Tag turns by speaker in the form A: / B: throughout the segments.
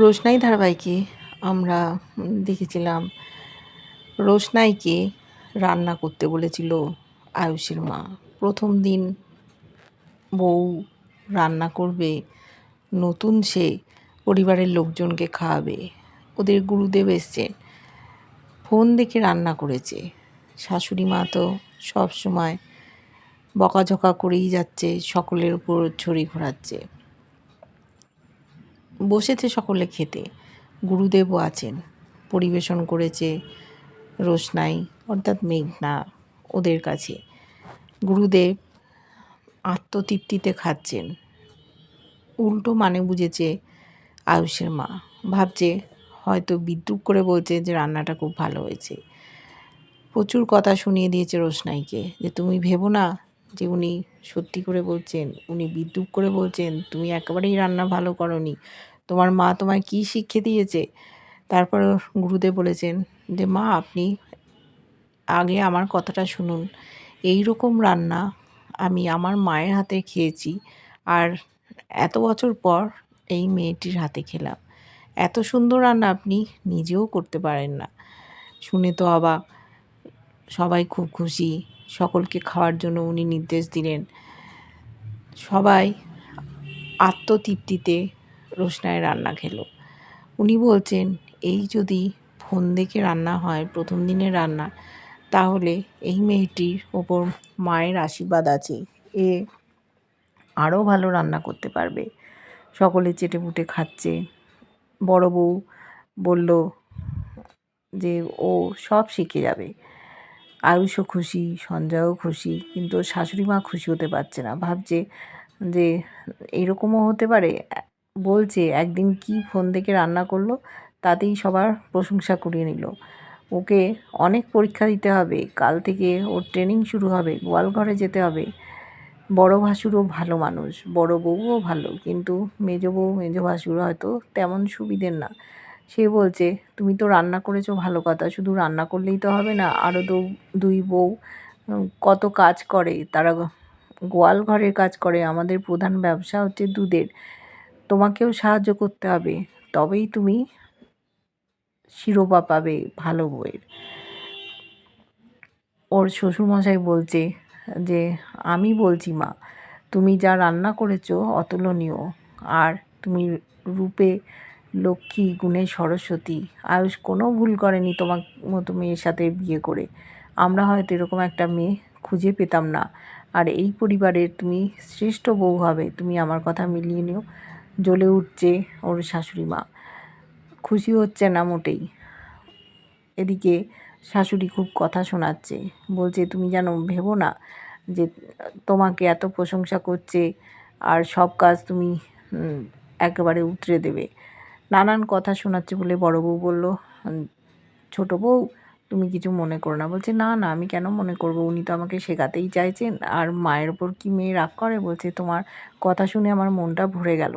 A: রোশনাই ধারাবাহিকে আমরা দেখেছিলাম। রোশনাইকে রান্না করতে বলেছিল আয়ুষের মা। প্রথম দিন বউ রান্না করবে, নতুন সে পরিবারের লোকজনকে খাওয়াবে। ওদের গুরুদেব এসছে ফোন দেখে রান্না করেছে। শাশুড়ি মা তো সব সময় বকাঝকা করেই যাচ্ছে, সকলের উপর ছড়ি ঘোরাচ্ছে। বসেছে সকলে খেতে। গুরুদেবও আছেন। পরিবেশন করেছে রোশনাই, অর্থাৎ মেঘনা ওদের কাছে। গুরুদেব আত্মতৃপ্তিতে খাচ্ছেন। উল্টো মানে বুঝেছে আয়ুষের মা। ভাবছে হয়তো বিদ্রুপ করে বলছে যে রান্নাটা খুব ভালো হয়েছে। প্রচুর কথা শুনিয়ে দিয়েছে রোশনাইকে যে তুমি ভেবো না যে উনি সত্যি করে বলছেন, উনি বিদ্রুপ করে বলছেন, তুমি একেবারেই রান্না ভালো করনি। তোমার মা তোমায় কী শিক্ষে দিয়েছে? তারপর গুরুদেব বলেছেন যে, মা, আপনি আগে আমার কথাটা শুনুন। এই রকম রান্না আমি আমার মায়ের হাতে খেয়েছি আর এত বছর পর এই মেয়েটির হাতে খেলাম। এত সুন্দর রান্না আপনি নিজেও করতে পারেন না। শুনে তো অবাক। সবাই খুব খুশি। সকলকে খাওয়ার জন্য উনি নির্দেশ দিলেন। সবাই আত্মতৃপ্তিতে রোশনায় রান্না খেলো। উনি বলছেন, এই যদি ফোন দেখে রান্না হয়, প্রথম দিনের রান্না, তাহলে এই মেয়েটির ওপর মায়ের আশীর্বাদ আছে এ আরও ভালো রান্না করতে পারবে। সকলে চেটেপুটে খাচ্ছে। বড় বউ বলল যে, ও সব শিখে যাবে। আয়ুষও খুশি, সঞ্জয়ও খুশি, কিন্তু শাশুড়ি মা খুশি হতে পারছে না। ভাবছে যে, এরকমও হতে পারে বলছে, একদিন কি ফোন দেখে রান্না করল, তাতেই সবার প্রশংসা কুড়িয়ে নিল। ওকে অনেক পরীক্ষা দিতে হবে, কাল থেকে ওর ট্রেনিং শুরু হবে, গোয়ালঘরে যেতে হবে। বড় ভাসুরও ভালো মানুষ, বড় বউও ভালো, কিন্তু মেজ বউ, মেজ ভাসুর হয়তো তেমন সুবিধের না। সে বলছে, তুমি তো রান্না করেছ ভালো কথা, শুধু রান্না করলেই তো হবে না আরও দু, দুই বউ কত কাজ করে, তারা গোয়াল ঘরের কাজ করে, আমাদের প্রধান ব্যবসা হচ্ছে দুধের। তোমাকেও সাহায্য করতে হবে, তবেই তুমি শিরোপা পাবে ভালো বইয়ের। ওর শ্বশুরমশাই বলছে যে, আমি বলছি মা, তুমি যা রান্না করেছ অতুলনীয়, আর তুমি রূপে লক্ষ্মী গুণে সরস্বতী, আয়ুষ কোনো ভুল করেনি তোমার মতো মেয়ের সাথে বিয়ে করে। আমরা হয়তো এরকম একটা মেয়ে খুঁজে পেতাম না। আর এই পরিবারের তুমি শ্রেষ্ঠ বউ হবে, তুমি আমার কথা মিলিয়ে নিও। জ্বলে উঠছে ওর শাশুড়ি মা। খুশি হচ্ছে না মোটেই। এদিকে শাশুড়ি খুব কথা শোনাচ্ছে বলছে তুমি যেন ভেবো না যে তোমাকে এত প্রশংসা করছে আর সব কাজ তুমি একেবারে উতরে দেবে। নানান কথা শোনাচ্ছে বলে বড় বউ বলল "উম, ছোট বউ তুমি কিছু মনে করো না। বলছে, না না, আমি কেন মনে করব? উনি তো আমাকে শেখাতেই চাইছেন। আর মায়ের ওপর কি মেয়ে রাগ করে? বলছে, তোমার কথা শুনে আমার মনটা ভরে গেল।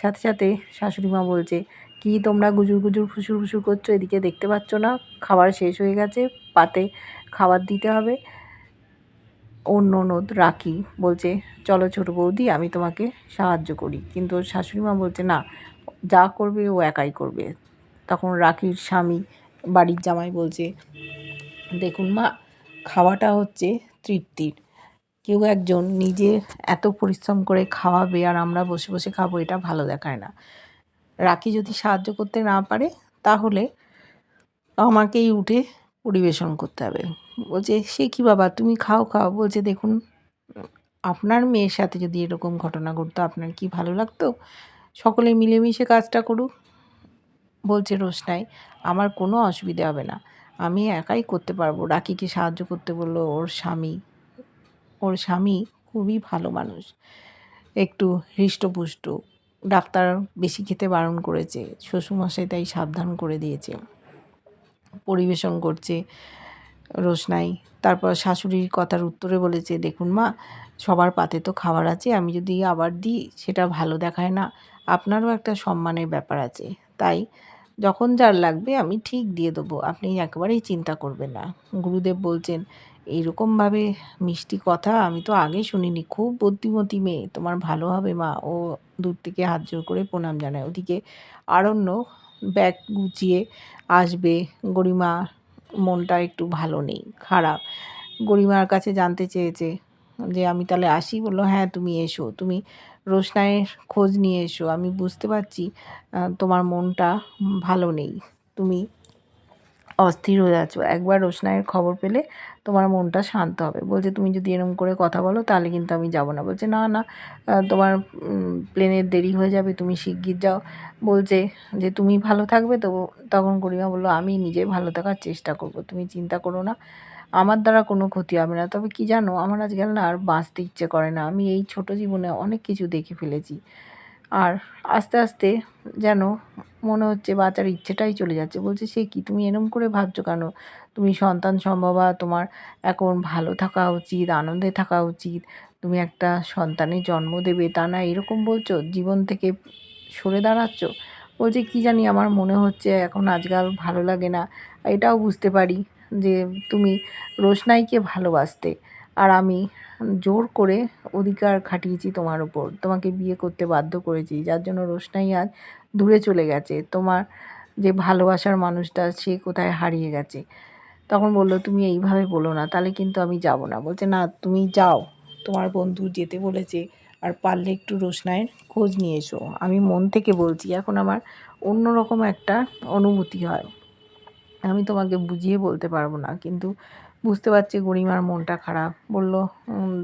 A: সাথে সাথে শাশুড়ি মা বলছে, কি তোমরা গুজুর গুজুর ফুসুর ফুসুর করছ? এদিকে দেখতে পাচ্ছ না? খাবার শেষ হয়ে গেছে, পাতে খাবার দিতে হবে। অন্য ননদ রাখি। বলছে, চলো ছোট বৌদি, আমি তোমাকে সাহায্য করি। কিন্তু শাশুড়ি মা বলছে, না, যা করবে ও একাই করবে। তখন রাখির স্বামী বাড়ির জামাই বলছে, দেখুন মা, খাওয়াটা হচ্ছে তৃপ্তির। কেউ একজন নিজে এত পরিশ্রম করে খাওয়াবে আর আমরা বসে বসে খাব, এটা ভালো দেখায় না। রাখি যদি সাহায্য করতে না পারে, তাহলে আমাকেই উঠে পরিবেশন করতে হবে। বলছে, সে কি বাবা, তুমি খাও খাও। বলছে, দেখুন, আপনার মেয়ের সাথে যদি এরকম ঘটনা ঘটতো, আপনার কি ভালো লাগতো? সকলে মিলেমিশে কাজটা করুক। বলছে রোশনাই আমার কোনো অসুবিধা হবে না। আমি একাই করতে পারব। রাকিকে সাহায্য করতে বলল, ওর স্বামী ওর স্বামী খুবই ভালো মানুষ। একটু হৃষ্টপুষ্ট। ডাক্তার বেশি খেতে বারণ করেছে, শ্বশুরমশাই তাই সাবধান করে দিয়েছে। পরিবেশন করছে রোশনাই তারপর শাশুড়ির কথার উত্তরে বলেছে, দেখুন মা, সবার পাতে তো খাবার আছে, আমি যদি আবার দিই, সেটা ভালো দেখায় না। আপনারও একটা সম্মানের ব্যাপার আছে। তাই যখন যার লাগবে আমি ঠিক দিয়ে দেবো, আপনি একেবারেই চিন্তা করবেন না। গুরুদেব বলছেন, এইরকমভাবে মিষ্টি কথা আমি তো আগে শুনিনি, খুব বুদ্ধিমতী মেয়ে, তোমার ভালো হবে মা। ও দূর থেকে হাত জোর করে প্রণাম জানায়। ওদিকে আরণ্য ব্যাগ গুছিয়ে আসবে, গরিমা, মনটা একটু ভালো নেই, খারাপ। গরিমার কাছে জানতে চেয়েছে যে, আমি তাহলে আসি? বলল হ্যাঁ তুমি এসো, তুমি রোশনাইয়ের খোঁজ নিয়ে এসো। আমি বুঝতে পারছি তোমার মনটা ভালো নেই। তুমি অস্থির হয়ে আছো। একবার রোশনাইয়ের খবর পেলে তোমার মনটা শান্ত হবে। বলছে, তুমি যদি এরম করে কথা বলো, তাহলে কিন্তু আমি যাব না। বলছে, না না তোমার প্লেনের দেরি হয়ে যাবে, তুমি শিগগির যাও। বলছে যে, তুমি ভালো থাকবে? তো তখন গরিমা বলল, আমি নিজে ভালো থাকার চেষ্টা করব। তুমি চিন্তা করো না। আমার দ্বারা কোনো ক্ষতি হবে না। তবে কি জানো, আমার আজকাল না আর বাঁচতে ইচ্ছে করে না। আমি এই ছোট জীবনে অনেক কিছু দেখে ফেলেছি। আর আস্তে আস্তে যেন মনে হচ্ছে বাচ্চার ইচ্ছেটাই চলে যাচ্ছে। বলছে, সে কি তুমি এরম করে ভাবছ কেন? তুমি সন্তান সম্ভবা, তোমার এখন ভালো থাকা উচিত, আনন্দে থাকা উচিত, তুমি একটা সন্তানের জন্ম দেবে, তা না এরকম বলছো? জীবন থেকে সরে দাঁড়াচ্ছ? বলছে, কি জানি, আমার মনে হচ্ছে এখন আজকাল ভালো লাগে না। এটাও বুঝতে পারি। যে তুমি রোশনাইকে ভালোবাসতে। আর আমি জোর করে অধিকার খাটিয়েছি তোমার উপর। তোমাকে বিয়ে করতে বাধ্য করেছি। যার জন্য রোশনাই আজ দূরে চলে গেছে। তোমার যে ভালোবাসার মানুষটা, সে কোথায় হারিয়ে গেছে? তখন বলল, তুমি এইভাবে বলো না, তাহলে কিন্তু আমি যাব না। বলছে, না, তুমি যাও। তোমার বন্ধু যেতে বলেছে, আর পারলে একটু রোশনাইয়ের খোঁজ নিয়ে এসো। আমি মন থেকে বলছি, এখন আমার অন্যরকম একটা অনুভূতি হয়। আমি তোমাকে বুঝিয়ে বলতে পারব না, কিন্তু বুঝতে পারছি গরিমার মনটা খারাপ। বলল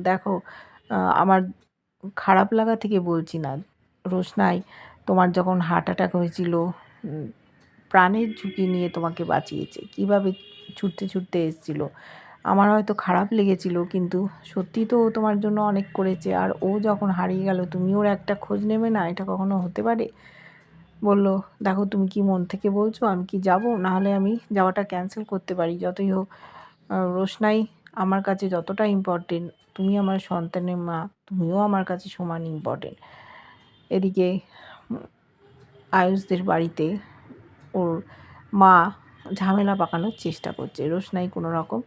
A: দেখো আমার খারাপ লাগা থেকে বলছি না। রোশনাই, তোমার যখন হার্ট অ্যাটাক হয়েছিল প্রাণের ঝুঁকি নিয়ে তোমাকে বাঁচিয়েছে, কীভাবে ছুটতে ছুটতে এসেছিল? আমার হয়তো খারাপ লেগেছিল, কিন্তু সত্যি তো তোমার জন্য অনেক করেছে, আর ও যখন হারিয়ে গেল, তুমি ওর একটা খোঁজ নেবে না? এটা কখনো হতে পারে? বলল, দেখো তুমি কি মন থেকে বলছো, আমি কি যাব? নাহলে আমি যাওয়াটা ক্যান্সেল করতে পারি। যতই হোক রোশনাই আমার কাছে যতটা ইম্পর্টেন্ট তুমি আমার সন্তানের মা, তুমিও আমার কাছে সমান ইম্পর্টেন্ট এদিকে, আয়ুষদের বাড়িতে ওর মা ঝামেলা পাকানোর চেষ্টা করছে। রোশনাই কোনো রকম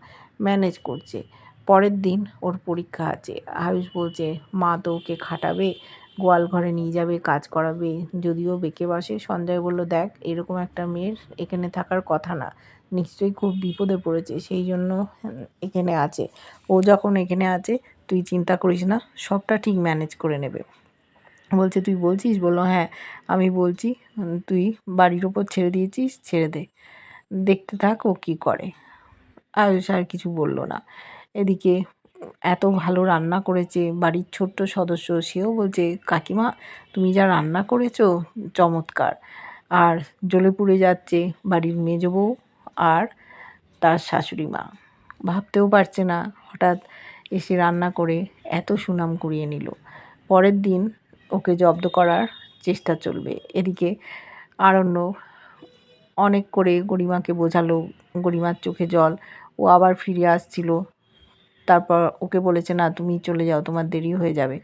A: ম্যানেজ করছে। পরের দিন ওর পরীক্ষা আছে। আয়ুষ বলছে, মা তো ওকে খাটাবে গোয়াল ঘরে নিয়ে যাবে, কাজ করাবে। যদিও বেঁকে বসে। সঞ্জয় বলল, দেখ, এরকম একটা মেয়ের এখানে থাকার কথা না। নিশ্চয়ই খুব বিপদে পড়েছে, সেই জন্য এখানে আছে। ও যখন এখানে আছে, তুই চিন্তা করিস না, সবটা ঠিক ম্যানেজ করে নেবে। বলছে, তুই বলছিস? বলল হ্যাঁ আমি বলছি, তুই বাড়ির ওপর ছেড়ে দিয়েছিস, ছেড়ে দে। দেখতে থাক ও কী করে। আয়ুষ আর কিছু বলল না। এদিকে এত ভালো রান্না করেছে বাড়ির ছোট্ট সদস্য, সেও বলছে, কাকিমা, তুমি যা রান্না করেছ, চমৎকার। আর জ্বলে পুড়ে যাচ্ছে বাড়ির মেজ বউ আর তার শাশুড়ি মা। ভাবতেও পারছে না, হঠাৎ এসে রান্না করে এত সুনাম কুড়িয়ে নিল। পরের দিন ওকে জব্দ করার চেষ্টা চলবে। এদিকে আরণ্য অনেক করে গরিমাকে বোঝালো, গরিমার চোখে জল। ও আবার ফিরে আসছিল তারপর ওকে বলেছে, না, তুমি চলে যাও, তোমার দেরি হয়ে যাবে।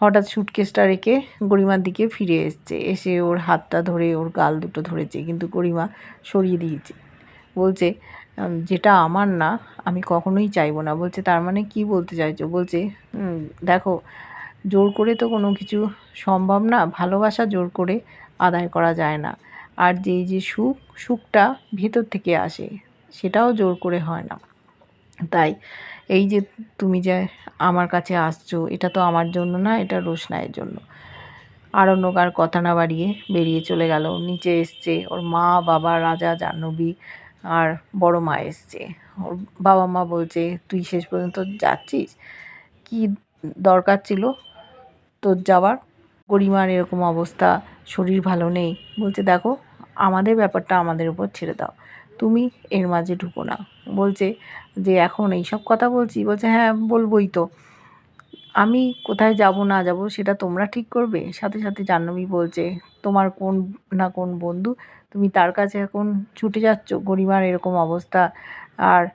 A: হঠাৎ সুটকেসটা রেখে গরিমার দিকে ফিরে এসছে। এসে ওর হাতটা ধরে, ওর গাল দুটো ধরেছে, কিন্তু গরিমা সরিয়ে দিয়েছে। বলছে যেটা আমার না, আমি কখনোই চাইব না। বলছে, তার মানে কি বলতে চাইছো? বলছে দেখো, জোর করে তো কোনো কিছু সম্ভব না, ভালোবাসা জোর করে আদায় করা যায় না। আর যেই যে সুখ, সুখটা ভেতর থেকে আসে, সেটাও জোর করে হয় না। তাই এই যে তুমি যে আমার কাছে আসছো, এটা তো আমার জন্য না, এটা রোশনায়ের জন্য। আরণ্যক আর কথা না বাড়িয়ে বেরিয়ে চলে গেল। নিচে এসছে ওর মা, বাবা, রাজা, জাহ্নবী আর বড় মা এসছে। ওর বাবা মা বলছে, তুই শেষ পর্যন্ত যাচ্ছিস? কি দরকার ছিল তোর যাওয়ার? গরিমার এরকম অবস্থা, শরীর ভালো নেই। বলছে, দেখো, আমাদের ব্যাপারটা আমাদের উপর ছেড়ে দাও। তুমি এর মাঝে ঢুকো না। বলছে যে, এখন এইসব কথা বলছি? বলছে হ্যাঁ বলবোই তো। আমি কোথায় যাব, না যাব, সেটা তোমরা ঠিক করবে? সাথে সাথে জাহ্নবী বলছে, তোমার কোন না কোন বন্ধু? তুমি তার কাছে এখন ছুটে যাচ্ছ? গরিমার এরকম অবস্থা। আর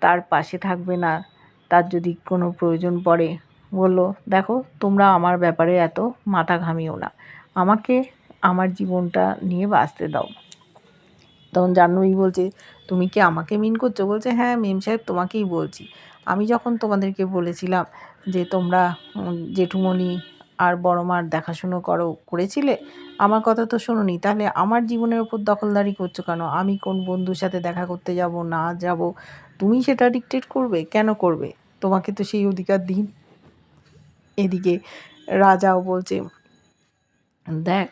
A: তার পাশে থাকবে না। তার যদি কোনো প্রয়োজন পড়ে? বলল, দেখো, তোমরা আমার ব্যাপারে এত মাথা ঘামিও না। আমাকে আমার জীবনটা নিয়ে বাঁচতে দাও। তখন জাহ্নবী বলছে, তুমি কি আমাকে মিন করছ? বলছে হ্যাঁ মেম সাহেব, তোমাকেই বলছি। আমি যখন তোমাদেরকে বলেছিলাম যে, তোমরা জেঠুমণি আর বড় মার দেখাশুনো করো, করেছিলে? আমার কথা তো শোনোনি, তাহলে আমার জীবনের ওপর দখলদারি করছ কেন? আমি কোন বন্ধুর সাথে দেখা করতে যাব, না যাব? তুমি সেটা ডিকটেট করবে? কেন করবে? তোমাকে তো সেই অধিকার দিন। এদিকে রাজাও বলছে, দেখ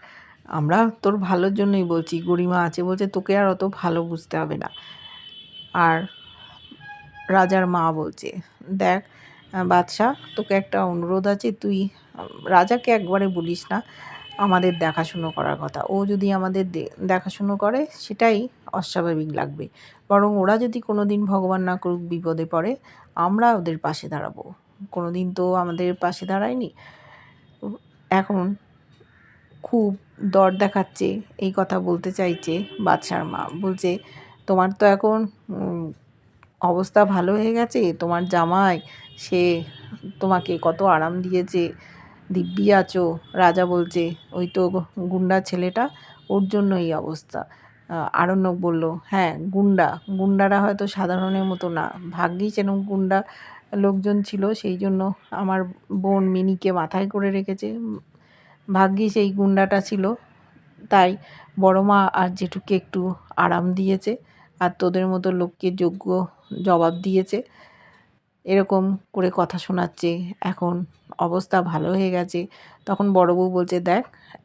A: আমরা তোর ভালোর জন্যই বলছি, গরিমা আছে বলছে, তোকে আর অত ভালো বুঝতে হবে না। আর রাজার মা বলছে, দেখ বাদশাহ, তোকে একটা অনুরোধ আছে, তুই রাজাকে একবারে বলিস না, আমাদের দেখাশুনো করার কথা। ও যদি আমাদের দেখাশুনো করে, সেটাই অস্বাভাবিক লাগবে। বরং ওরা যদি কোনো দিন ভগবান না করুক, বিপদে পড়ে, আমরা ওদের পাশে দাঁড়াবো। কোনো দিন তো আমাদের পাশে দাঁড়ায়নি। এখন খুব দর দেখাচ্ছে, এই কথা বলতে চাইছে বাদশার মা বলছে, তোমার তো এখন অবস্থা ভালো হয়ে গেছে, তোমার জামাই, সে তোমাকে কত আরাম দিয়েছে, দিব্যি আছো? রাজা বলছে, ওই তো গুন্ডা ছেলেটা, ওর জন্য এই অবস্থা। আরণ্যক বলল হ্যাঁ গুন্ডা, গুন্ডারা হয়তো সাধারণের মতো না। ভাগ্যিস এরকম গুন্ডা লোকজন ছিল, সেই জন্য আমার বোন মিনিকে মাথায় করে রেখেছে। ভাগ্যিস এই গুন্ডাটা ছিল। তাই বড় মা আর জেঠুকে একটু আরাম দিয়েছে আর তোদের মতো লোককে যোগ্য জবাব দিয়েছে। এরকম করে কথা শোনাচ্ছে এখন অবস্থা ভালো হয়ে গেছে। তখন বড় বউ বলছে দেখ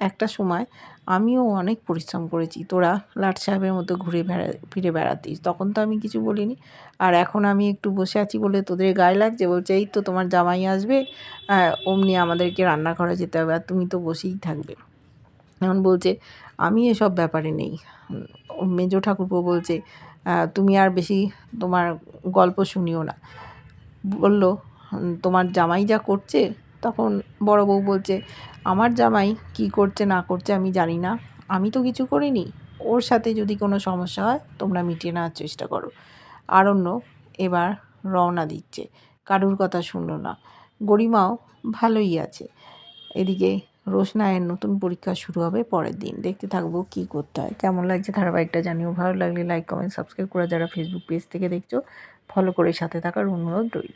A: একটা সময় আমিও অনেক পরিশ্রম করেছি তোরা লাট সাহেবের মতো ঘুরে বেড়া ফিরে বেড়াতিস। তখন তো আমি কিছু বলিনি। আর এখন আমি একটু বসে আছি বলে তোদের গায়ে লাগছে? বলছে এই তো তোমার জামাই আসবে আহ, অমনি আমাদেরকে রান্না করা যেতে হবে আর তুমি তো বসেই থাকবে। এখন বলছে আমি এসব ব্যাপারে নেই। মেজো ঠাকুরপো বলছে তুমি আর বেশি তোমার গল্প শুনিও না। বলল তোমার জামাই যা করছে? তখন বড় বউ বলছে, আমার জামাই কি করছে না করছে আমি জানি না, আমি তো কিছু করিনি। ওর সাথে যদি কোনো সমস্যা হয় তোমরা মিটিয়ে নেওয়ার চেষ্টা করো। আরণ্য এবার রওনা দিচ্ছে। কারুর কথা শুনলো না। গরিমাও ভালোই আছে। এদিকে রোশনায়ের নতুন পরীক্ষা শুরু হবে পরের দিন। দেখতে থাকব কি করতে হয়। কেমন লাগছে ধারাবাহিকটা জানিও। ভালো লাগলে লাইক কমেন্ট সাবস্ক্রাইব করে যারা ফেসবুক পেজ থেকে দেখছ ফলো করে সাথে থাকার অনুরোধ রইল।